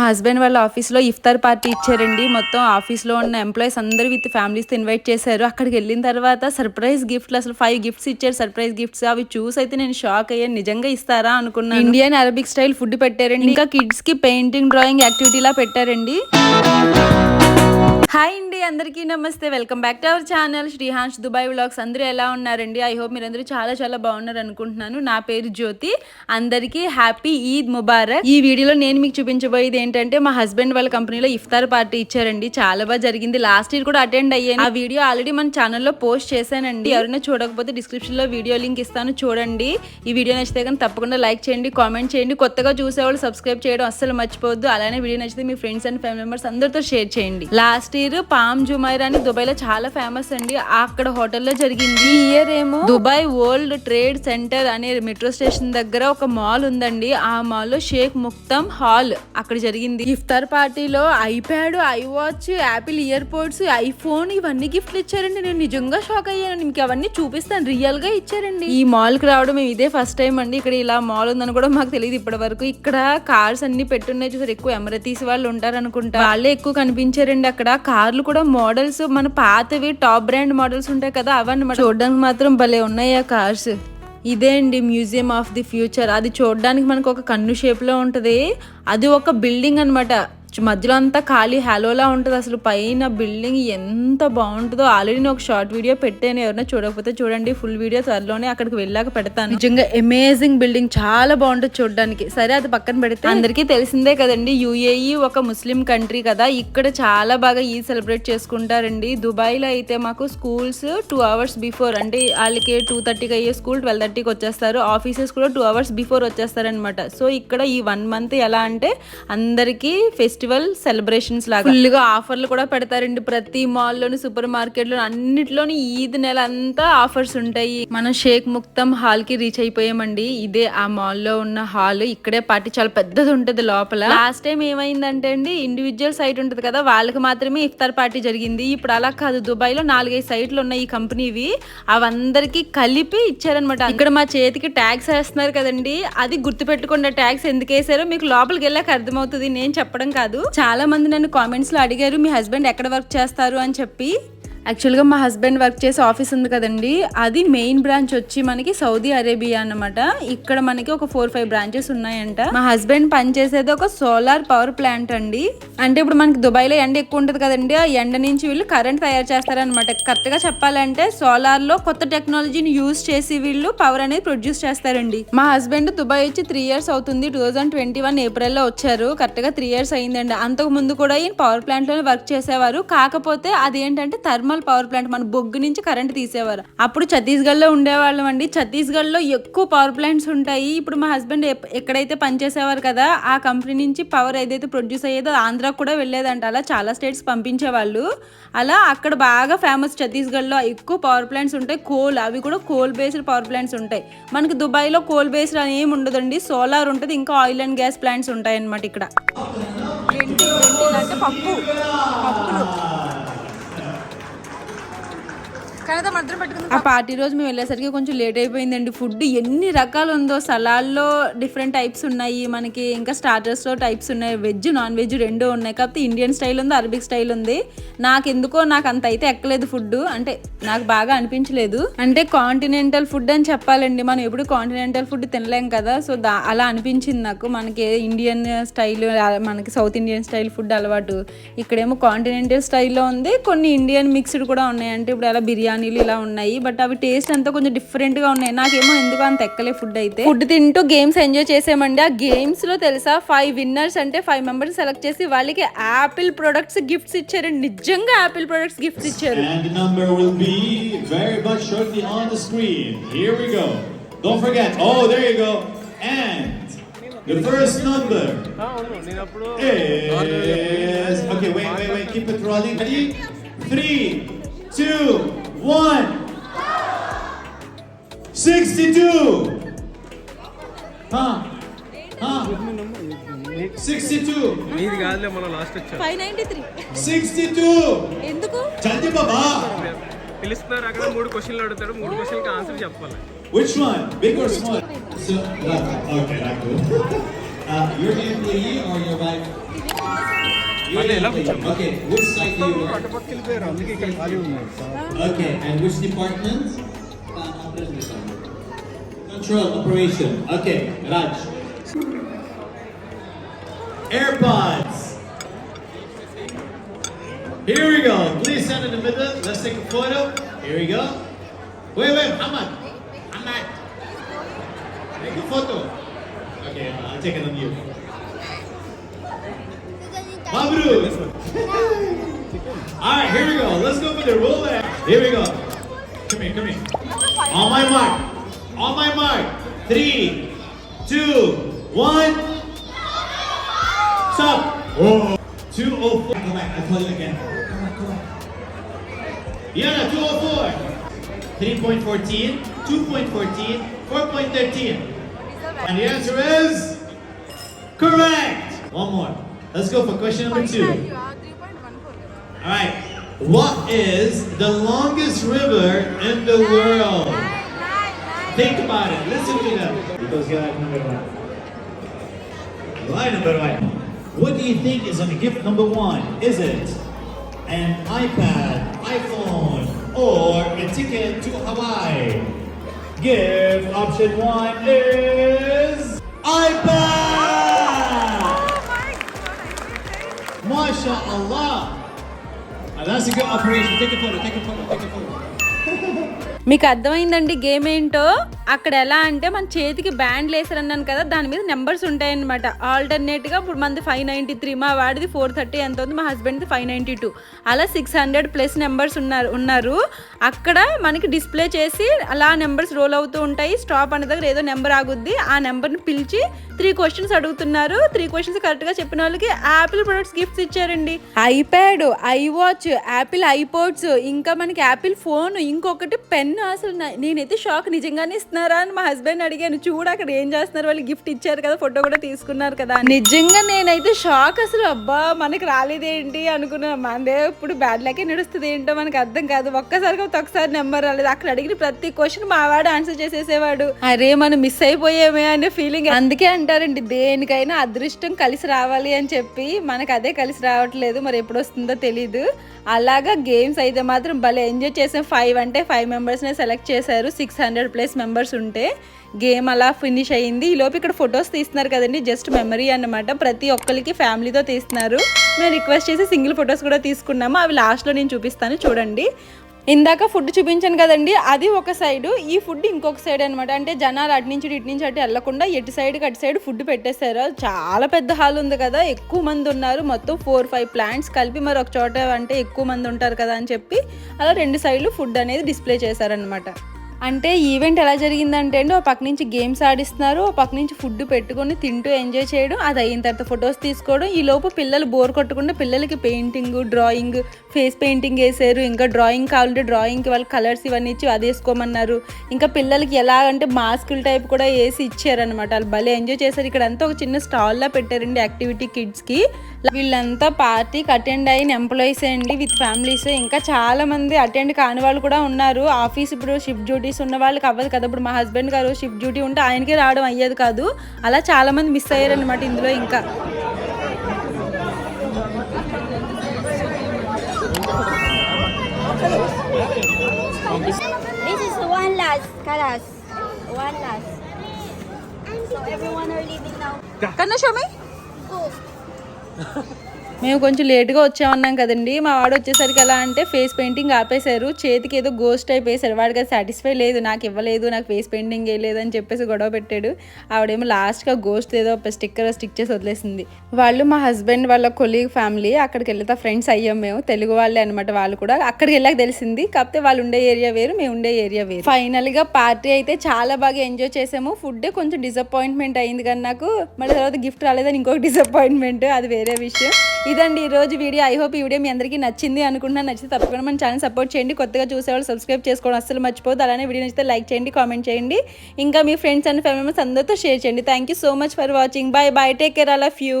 మా హస్బెండ్ వాళ్ళ ఆఫీస్లో ఇఫ్తార్ పార్టీ ఇచ్చారండి. మొత్తం ఆఫీస్లో ఉన్న ఎంప్లాయీస్ అందరూ విత్ ఫ్యామిలీస్తో ఇన్వైట్ చేశారు. అక్కడికి వెళ్ళిన తర్వాత సర్ప్రైజ్ గిఫ్ట్లు అసలు ఫైవ్ గిఫ్ట్స్ ఇచ్చారు. సర్ప్రైజ్ గిఫ్ట్స్ అవి చూసి అయితే నేను షాక్ అయ్యాను. నిజంగా ఇస్తారా అనుకున్నాను. ఇండియన్ అరబిక్ స్టైల్ ఫుడ్ పెట్టారండి. ఇంకా కిడ్స్కి పెయింటింగ్ డ్రాయింగ్ యాక్టివిటీలా పెట్టారండి. అందరికీ నమస్తే. Welcome back to our channel. Srihans Dubai vlogs. అందరూ ఎలా ఉన్నారండి? ఐ హోప్ మీరందరూ చాలా చాలా బాగున్నారు అనుకుంటున్నాను. నా పేరు జ్యోతి. అందరికీ హ్యాపీ ఈద్ ముబారక్. ఈ వీడియోలో నేను మీకు చూపించబోయేది ఏంటంటే మా హస్బెండ్ వాళ్ళ కంపెనీలో ఇఫ్తార్ పార్టీ ఇచ్చారండి. చాలా బాగా జరిగింది. లాస్ట్ ఇయర్ కూడా అటెండ్ అయ్యాను. ఆ వీడియో ఆల్రెడీ మన ఛానల్లో పోస్ట్ చేశానండి. ఎవరైనా చూడకపోతే డిస్క్రిప్షన్లో వీడియో లింక్ ఇస్తాను చూడండి. ఈ వీడియో నచ్చితే కానీ తప్పకుండా లైక్ చేయండి కామెంట్ చేయండి. కొత్తగా చూసేవాళ్ళు సబ్స్క్రైబ్ చేయడం అస్సలు మర్చిపోవద్దు. అలానే వీడియో నచ్చితే మీ ఫ్రెండ్స్ అండ్ ఫ్యామిలీ మెంబర్స్ అందరితో షేర్ చేయండి. లాస్ట్ ఇయర్ పామ్ జుమైర్ అని దుబాయ్లో చాలా ఫేమస్ అండి. అక్కడ హోటల్లో జరిగింది. ఈ ఇయర్ ఏమో? దుబాయ్ వరల్డ్ ట్రేడ్ సెంటర్ అనే మెట్రో స్టేషన్ దగ్గర ఒక మాల్ ఉందండి. ఆ మాల్లో షేక్ ముక్తం హాల్ అక్కడ జరిగింది. ఇఫ్తార్ పార్టీలో iPad iWatch Apple EarPods iPhone ఇవన్నీ గిఫ్ట్లు ఇచ్చారండి. నేను నిజంగా షాక్ అయ్యాను. మీకు అవన్నీ చూపిస్తాను. రియల్గా ఇచ్చారండి. ఈ మాల్కి రావడం మేము ఇదే ఫస్ట్ టైం అండి. ఇక్కడ ఇలా మాల్ ఉందని కూడా మాకు తెలియదు ఇప్పటి వరకు ఇక్కడ కార్స్ అన్ని పెట్టున్నాయి చూసారు? ఎక్కువ ఎమరతీస్ వాళ్ళు ఉంటారు అనుకుంటా వాళ్ళే ఎక్కువ కనిపించారండి అక్కడ. కార్లు కూడా మోడల్స్ మన పాతవి టాప్ బ్రాండ్ మోడల్స్ ఉంటాయి కదా అవన్నమాట చూడడానికి మాత్రం భలే ఉన్నాయి ఆ కార్స్? ఇదే అండి మ్యూజియం ఆఫ్ ది ఫ్యూచర్. అది చూడడానికి మనకు ఒక కన్ను షేప్లో ఉంటుంది. అది ఒక బిల్డింగ్ అనమాట మధ్యలో అంతా ఖాళీ హ్యాలోలా ఉంటుంది. అసలు పైన బిల్డింగ్ ఎంత బాగుంటుందో. ఆల్రెడీ నేను ఒక షార్ట్ వీడియో పెట్టాను. ఎవరైనా చూడకపోతే చూడండి. ఫుల్ వీడియో త్వరలోనే అక్కడికి వెళ్ళాక పెడతాను. నిజంగా అమేజింగ్ బిల్డింగ్ చాలా బాగుంటుంది చూడడానికి. సరే అది పక్కన పెడితే అందరికీ తెలిసిందే కదండి. యుఏఈ ఒక ముస్లిం కంట్రీ కదా. ఇక్కడ చాలా బాగా ఈ సెలబ్రేట్ చేసుకుంటారండి. దుబాయ్లో అయితే మాకు స్కూల్స్ టూ అవర్స్ బిఫోర్. అంటే వాళ్ళకి టూ థర్టీకి అయ్యే స్కూల్ ట్వెల్వ్ థర్టీకి వచ్చేస్తారు. ఆఫీసెస్ కూడా టూ అవర్స్ బిఫోర్ వచ్చేస్తారనమాట సో ఇక్కడ ఈ వన్ మంత్ ఎలా అంటే అందరికీ ఫెస్టివల్ సెలబ్రేషన్స్ లాగా. ఫుల్గా ఆఫర్లు కూడా పెడతారండి. ప్రతి మాల్లోని సూపర్ మార్కెట్లో అన్నిట్లోని ఈద్ నెల అంతా ఆఫర్స్ ఉంటాయి. మనం షేక్ ముక్తం హాల్కి రీచ్ అయిపోయామండి. ఇదే ఆ మాల్లో ఉన్న హాల్. ఇక్కడే పార్టీ చాలా పెద్దది ఉంటది లోపల. లాస్ట్ టైం ఏమైందంటే అండి ఇండివిజువల్ సైట్ ఉంటది కదా వాళ్ళకి మాత్రమే ఇఫ్తార్ పార్టీ జరిగింది. ఇప్పుడు అలా కాదు దుబాయ్లో నాలుగైదు సైట్లు ఉన్నాయి ఈ కంపెనీవి అవందరికి కలిపి ఇచ్చారనమాట ఇక్కడ మా చేతికి ట్యాక్స్ వేస్తున్నారు కదండి. అది గుర్తు పెట్టుకున్న ట్యాక్స్ ఎందుకు వేసారో మీకు లోపలికి వెళ్ళాక అర్థమవుతుంది. నేను చెప్పడం కాదు. చాలా మంది నన్ను కామెంట్స్లో అడిగారు మీ హస్బెండ్ ఎక్కడ వర్క్ చేస్తారు? అని చెప్పి. యాక్చువల్గా మా హస్బెండ్ వర్క్ చేసే ఆఫీస్ ఉంది కదండి. అది మెయిన్ బ్రాంచ్ వచ్చి మనకి సౌదీ అరేబియా అన్నమాట. ఇక్కడ మనకి ఒక ఫోర్ ఫైవ్ బ్రాంచెస్ ఉన్నాయంట. మా హస్బెండ్ పనిచేసేది ఒక సోలార్ పవర్ ప్లాంట్ అండి. అంటే ఇప్పుడు మనకి దుబాయ్లో ఎండ ఎక్కువ ఉంటుంది కదండి. ఆ ఎండ నుంచి వీళ్ళు కరెంట్ తయారు చేస్తారనమాట కరెక్ట్గా చెప్పాలంటే సోలార్లో కొత్త టెక్నాలజీని యూజ్ చేసి వీళ్ళు పవర్ అనేది ప్రొడ్యూస్ చేస్తారండి. మా హస్బెండ్ దుబాయ్ వచ్చి త్రీ ఇయర్స్ అవుతుంది. టూ థౌసండ్ ట్వంటీ వన్ ఏప్రిల్లో వచ్చారు. కరెక్ట్గా త్రీ ఇయర్స్ అయిందండి. అంతకు ముందు కూడా ఈయన పవర్ ప్లాంట్లోనే వర్క్ చేసేవారు. కాకపోతే అదేంటంటే థర్మల్ పవర్ ప్లాంట్ మన బొగ్గు నుంచి కరెంట్ తీసేవారు. అప్పుడు ఛత్తీస్గఢ్లో ఉండేవాళ్ళం అండి. ఛత్తీస్గఢ్లో ఎక్కువ పవర్ ప్లాంట్స్ ఉంటాయి. ఇప్పుడు మా హస్బెండ్ ఎక్కడైతే పనిచేసేవారు కదా ఆ కంపెనీ నుంచి పవర్ ఏదైతే ప్రొడ్యూస్ అయ్యేదో ఆంధ్రాకు కూడా వెళ్ళేదంట. అలా చాలా స్టేట్స్ పంపించేవాళ్ళు. అలా అక్కడ బాగా ఫేమస్ ఛత్తీస్గఢ్లో ఎక్కువ పవర్ ప్లాంట్స్ ఉంటాయి. కోల్ అవి కూడా కోల్ బేస్డ్ పవర్ ప్లాంట్స్ ఉంటాయి. మనకి దుబాయ్లో కోల్ బేస్డ్ అని ఏమి ఉండదండి. సోలార్ ఉంటుంది. ఇంకా ఆయిల్ అండ్ గ్యాస్ ప్లాంట్స్ ఉంటాయి అన్నమాట ఇక్కడ అంటే పప్పు. పప్పులు. ఆ పార్టీ రోజు మేము వెళ్ళేసరికి కొంచెం లేట్ అయిపోయిందండి. ఫుడ్ ఎన్ని రకాలు ఉందో సలాడ్లో డిఫరెంట్ టైప్స్ ఉన్నాయి. మనకి ఇంకా స్టార్టర్స్లో టైప్స్ ఉన్నాయి. వెజ్ నాన్ వెజ్ రెండు ఉన్నాయి. కాకపోతే ఇండియన్ స్టైల్ ఉంది అరబిక్ స్టైల్ ఉంది. నాకు ఎందుకో నాకు అంత అయితే ఎక్కలేదు ఫుడ్ అంటే నాకు బాగా అనిపించలేదు. అంటే కాంటినెంటల్ ఫుడ్ అని చెప్పాలండి. మనం ఎప్పుడు కాంటినెంటల్ ఫుడ్ తినలేం కదా. సో దా అలా అనిపించింది నాకు. మనకి ఇండియన్ స్టైల్ మనకి సౌత్ ఇండియన్ స్టైల్ ఫుడ్ అలవాటు. ఇక్కడేమో కాంటినెంటల్ స్టైల్లో ఉంది. కొన్ని ఇండియన్ మిక్స్డ్ కూడా ఉన్నాయి. అంటే ఇప్పుడు అలా బిర్యానీలు ఇలా ఉన్నాయి బట్ అవి టేస్ట్ అంతా కొంచెం డిఫరెంట్గా ఉన్నాయి. నాకేమో ఎందుకు అంత ఎక్కలే ఫుడ్ అయితే. ఫుడ్ తింటూ గేమ్స్ ఎంజాయ్ చేసామండి. ఆ గేమ్స్లో తెలుసా ఫైవ్ విన్నర్స్ అంటే ఫైవ్ మెంబర్స్ సెలెక్ట్ చేసి వాళ్ళకి యాపిల్ ప్రొడక్ట్స్ గిఫ్ట్స్ ఇచ్చారు. నిజంగా ఆపిల్ ప్రొడక్ట్స్ గిఫ్ట్స్ ఇచ్చారు. Three, two, one. 62. Huh? Huh? 62. మీది కాదులే మన లాస్ట్ వచ్చా ఫైవ్ నైన్టీ త్రీ 62. ఎందుకు Jaldi Baba. పిలుస్తున్నారు అక్కడ మూడు క్వశ్చన్లు అడుగుతాడు మూడు క్వశ్చన్కి ఆన్సర్ చెప్పాలి Which one? Big or small? So. Okay, Raku. uh, you're the employee or your wife? మళ్ళీ ఎలా కూర్చోం Okay, which side do you work? అటుపక్క వెళ్ళిపోయారు అందుకే ఇక్కడ ఖాళీ ఉన్నారు Okay, and which department? Control operation. Okay, Raj. AirPods. Here we go. Please stand in the middle. Let's take a photo. Here we go. Wait, wait, Hamad. Hamad. Take a photo. Okay, I'll take it on you. All right, here we go. Let's go for the roulette. Here we go. Come here, come here. On my mark. On my mark. Three, two, one. Stop. Oh. 204. Go back. I'll call you again. Come on, come on. Diana, 204. 3.14, 2.14, 4.13. And the answer is correct. One more. Let's go for question number two. All right. What is the longest river in the world? Think about it. Listen to them. Because you are number one. Line number one. What do you think is on gift number one? Is it an iPad, iPhone, or a ticket to Hawaii? Gift option one is iPad. Masha Allah. Uh, that's a good operation. Take a photo. Take a photo. Take a photo. మీకు అర్థమైందండి game ఏంటో అక్కడ ఎలా అంటే మన చేతికి బ్యాండ్లు వేసారు అన్నాను కదా దాని మీద నెంబర్స్ ఉంటాయన్నమాట. ఆల్టర్నేట్గా ఇప్పుడు మనది ఫైవ్ నైంటీ త్రీ మా వాడిది ఫోర్ థర్టీ ఎంత ఉంది? మా హస్బెండ్ది ఫైవ్ నైంటీ టూ. అలా సిక్స్ హండ్రెడ్ ప్లస్ నెంబర్స్ ఉన్నారు ఉన్నారు. అక్కడ మనకి డిస్ప్లే చేసి అలా నెంబర్స్ రోల్ అవుతూ ఉంటాయి. స్టాప్ అనే దగ్గర ఏదో నెంబర్ ఆగుద్ది ఆ నెంబర్ని పిలిచి త్రీ క్వశ్చన్స్ అడుగుతున్నారు. త్రీ క్వశ్చన్స్ కరెక్ట్గా చెప్పిన వాళ్ళకి యాపిల్ ప్రొడక్ట్స్ గిఫ్ట్స్ ఇచ్చారండి. IPad iWatch Apple iPods ఇంకా మనకి యాపిల్ ఫోన్ ఇంకొకటి పెన్ అసలు నేనైతే షాక్ నిజంగానే ఇస్తున్నాను చేస్తున్నారా అని మా హస్బెండ్ అడిగాను. చూడు అక్కడ ఏం చేస్తున్నారు వాళ్ళు గిఫ్ట్ ఇచ్చారు కదా ఫోటో కూడా తీసుకున్నారు కదా నిజంగా నేనైతే షాక్ అసలు. అబ్బా మనకి రాలేదేంటి అనుకున్నా. మనదే ఇప్పుడు బ్యాడ్ లకే నడుస్తుంది ఏంటో మనకి అర్థం కాదు. ఒక్కసారిగా ఒకసారి నెంబర్ రాలేదు. అక్కడ అడిగిన ప్రతి క్వశ్చన్ మా వాడు ఆన్సర్ చేసేసేవాడు. అరే మనం మిస్ అయిపోయామే అనే ఫీలింగ్. అందుకే అంటారండి దేనికైనా అదృష్టం కలిసి రావాలి అని చెప్పి. మనకు అదే కలిసి రావట్లేదు. మరి ఎప్పుడు వస్తుందో తెలీదు. అలాగా గేమ్స్ అయితే మాత్రం భలే ఎంజాయ్ చేసాం. ఫైవ్ అంటే ఫైవ్ మెంబర్స్నే సెలెక్ట్ చేశారు. సిక్స్ హండ్రెడ్ ప్లస్ మెంబర్స్ ఉంటే గేమ్ అలా ఫినిష్ అయ్యింది. ఈ లోపు ఇక్కడ ఫొటోస్ తీస్తున్నారు కదండి జస్ట్ మెమరీ అన్నమాట. ప్రతి ఒక్కరికి ఫ్యామిలీతో తీస్తున్నారు. మేము రిక్వెస్ట్ చేసి సింగిల్ ఫొటోస్ కూడా తీసుకున్నాము. అవి లాస్ట్లో నేను చూపిస్తాను. చూడండి. ఇందాక ఫుడ్ చూపించాను కదండి అది ఒక సైడ్ ఈ ఫుడ్ ఇంకొక సైడ్ అనమాట అంటే జనాలు అటు నుంచి ఇటు నుంచి అటు వెళ్ళకుండా ఎటు సైడ్కి అటు సైడ్ ఫుడ్ పెట్టేశారు. చాలా పెద్ద హాల్ ఉంది కదా ఎక్కువ మంది ఉన్నారు. మొత్తం ఫోర్ ఫైవ్ ప్లాంట్స్ కలిపి మరి ఒక చోట అంటే ఎక్కువ మంది ఉంటారు కదా అని చెప్పి అలా రెండు సైడ్లు ఫుడ్ అనేది డిస్ప్లే చేశారనమాట అంటే ఈవెంట్ ఎలా జరిగిందంటే అండి ఒక పక్క నుంచి గేమ్స్ ఆడిస్తున్నారు ఒక పక్క నుంచి ఫుడ్ పెట్టుకొని తింటూ ఎంజాయ్ చేయడం అది అయిన తర్వాత ఫొటోస్ తీసుకోవడం. ఈ లోపు పిల్లలు బోర్ కొట్టకుండా పిల్లలకి పెయింటింగ్ డ్రాయింగ్ ఫేస్ పెయింటింగ్ వేసారు. ఇంకా డ్రాయింగ్ కావాలంటే డ్రాయింగ్కి వాళ్ళు కలర్స్ ఇవన్నీ ఇచ్చి అది వేసుకోమన్నారు. ఇంకా పిల్లలకి ఎలా అంటే మాస్కుల టైప్ కూడా వేసి ఇచ్చారనమాట వాళ్ళు భలే ఎంజాయ్ చేశారు. ఇక్కడ అంతా ఒక చిన్న స్టాల్లా పెట్టారండి యాక్టివిటీ కిడ్స్కి. వీళ్ళంతా పార్టీకి అటెండ్ అయిన ఎంప్లాయీస్ అండి విత్ ఫ్యామిలీస్. ఇంకా చాలా మంది అటెండ్ కాని వాళ్ళు కూడా ఉన్నారు. ఆఫీస్ ఇప్పుడు షిఫ్ట్ డ్యూటీస్ ఉన్న వాళ్ళకి అవ్వదు కదా ఇప్పుడు మా హస్బెండ్ గారు షిఫ్ట్ డ్యూటీ ఉంటే ఆయనకి రావడం అయ్యేది కాదు అలా చాలా మంది మిస్ అయ్యారనమాట ఇందులో ఇంకా This is one last, Kalas. One last. So everyone are leaving now. కన్నా షమి Go. మేము కొంచెం లేట్గా వచ్చామన్నాం కదండి. మా వాడు వచ్చేసరికి ఎలా అంటే ఫేస్ పెయింటింగ్ ఆపేశారు. చేతికి ఏదో గోస్ట్ టైప్ వేశారు. వాడికి అది సాటిస్ఫై లేదు. నాకు ఇవ్వలేదు. నాకు ఫేస్ పెయింటింగ్ వేయలేదు అని చెప్పేసి గొడవ పెట్టాడు. ఆవిడేమో లాస్ట్గా గోస్ట్ ఏదో స్టిక్కర్ స్టిక్ చేసి వదిలేసింది. వాళ్ళు మా హస్బెండ్ వాళ్ళ కొలీగ్ ఫ్యామిలీ అక్కడికి వెళ్తే ఫ్రెండ్స్ అయ్యాం మేము. తెలుగు వాళ్ళే అనమాట వాళ్ళు కూడా. అక్కడికి వెళ్ళాక తెలిసింది. కాకపోతే వాళ్ళు ఉండే ఏరియా వేరు మేము ఉండే ఏరియా వేరు. ఫైనల్గా పార్టీ అయితే చాలా బాగా ఎంజాయ్ చేసాము. ఫుడ్ కొంచెం డిసప్పాయింట్మెంట్ అయింది కానీ నాకు. మళ్ళీ తర్వాత గిఫ్ట్ రాలేదని ఇంకొక డిసప్పాయింట్మెంట్ అది వేరే విషయం. ఇదండి ఈరోజు రోజు వీడియో. ఐ హోప్ ఈ వీడియో మీ అందరికీ నచ్చింది అనుకుంటున్నా నచ్చితే తప్పకుండా మన ఛానల్ సపోర్ట్ చేయండి. కొత్తగా చూసేవాళ్ళు సబ్స్క్రైబ్ చేసుకోవడం అస్సలు మర్చిపోదు అలానే వీడియో నచ్చితే లైక్ చేయండి కామెంట్ చేయండి. ఇంకా మీ ఫ్రెండ్స్ అండ్ ఫ్యామిలీ మెంబర్స్ అందరితో షేర్ చేయండి. Thank you so much for watching bye bye take care all of you